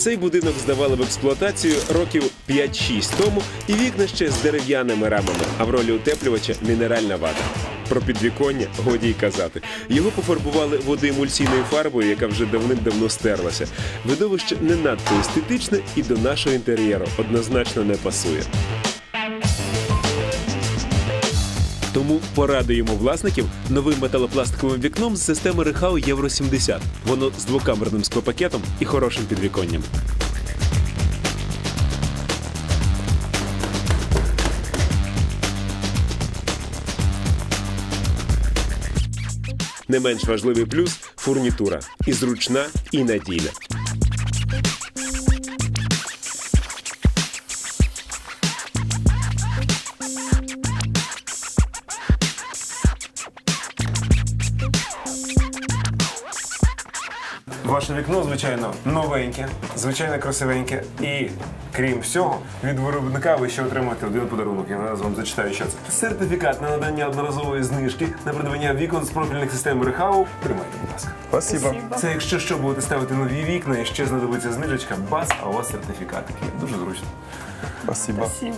Цей будинок здавали в експлуатацію років 5-6 тому, і вікна ще з дерев'яними рамами, а в ролі утеплювача мінеральна вата. Про підвіконня годі й казати. Його пофарбували водоемульсійною фарбою, яка вже давним-давно стерлася. Видовище не надто естетичне і до нашого інтер'єру однозначно не пасує. Тому порадуємо власників новим металопластиковим вікном з системи Рехау Євро 70. Воно з двокамерним склопакетом і хорошим підвіконням. Не менш важливий плюс фурнітура і зручна, і надійна. Ваше вікно, звичайно, новеньке, звичайно красивеньке. І крім всього, від виробника ви ще отримаєте один подарунок. Я зараз вам зачитаю, що це. Сертифікат на надання одноразової знижки на придбання вікон з профільних систем Рехау. Тримайте, будь ласка. Спасибо. Це якщо що будете ставити нові вікна і ще знадобиться знижечка, бац, а у вас сертифікат. Дуже зручно. Спасибо. От